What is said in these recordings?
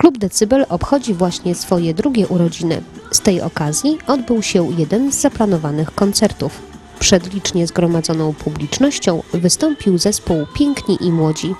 Klub Decybel obchodzi właśnie swoje drugie urodziny. Z tej okazji odbył się jeden z zaplanowanych koncertów. Przed licznie zgromadzoną publicznością wystąpił zespół Piękni i Młodzi.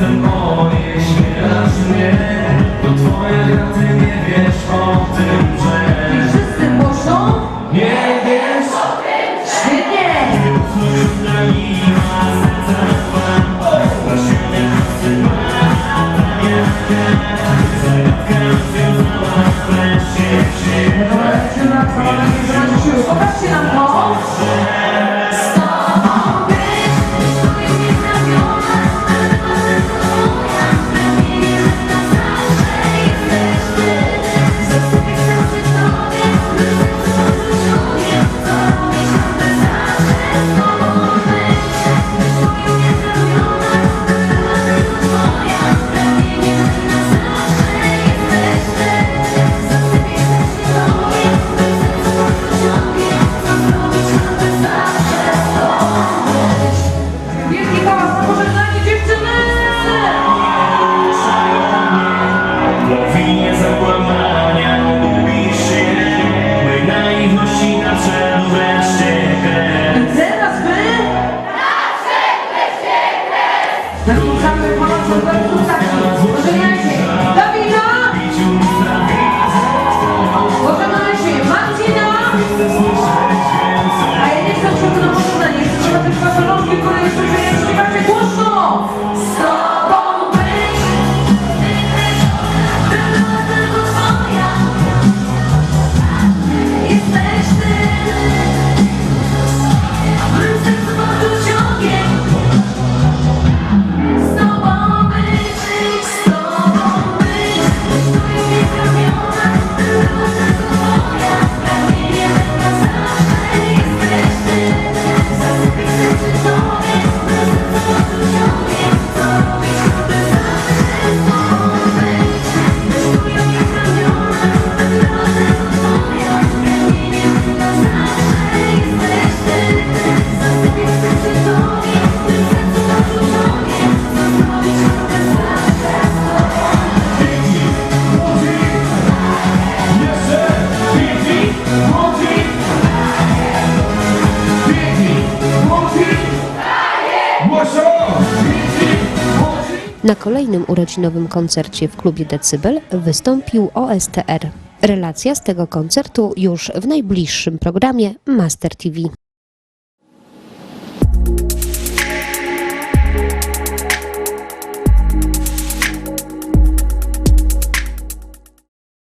jestem mnie. To twoje nie wiesz o tym, że I wszyscy muszą? Nie wiesz? O tym, że nie. Cudna lina, serca dwa Strasznie kasyna, nie Zagadka rozwiązała, wreszcie się Zobaczcie na to, nie zwrócił Popatrzcie na to. Na kolejnym urodzinowym koncercie w klubie Decybel wystąpił OSTR. Relacja z tego koncertu już w najbliższym programie Master TV.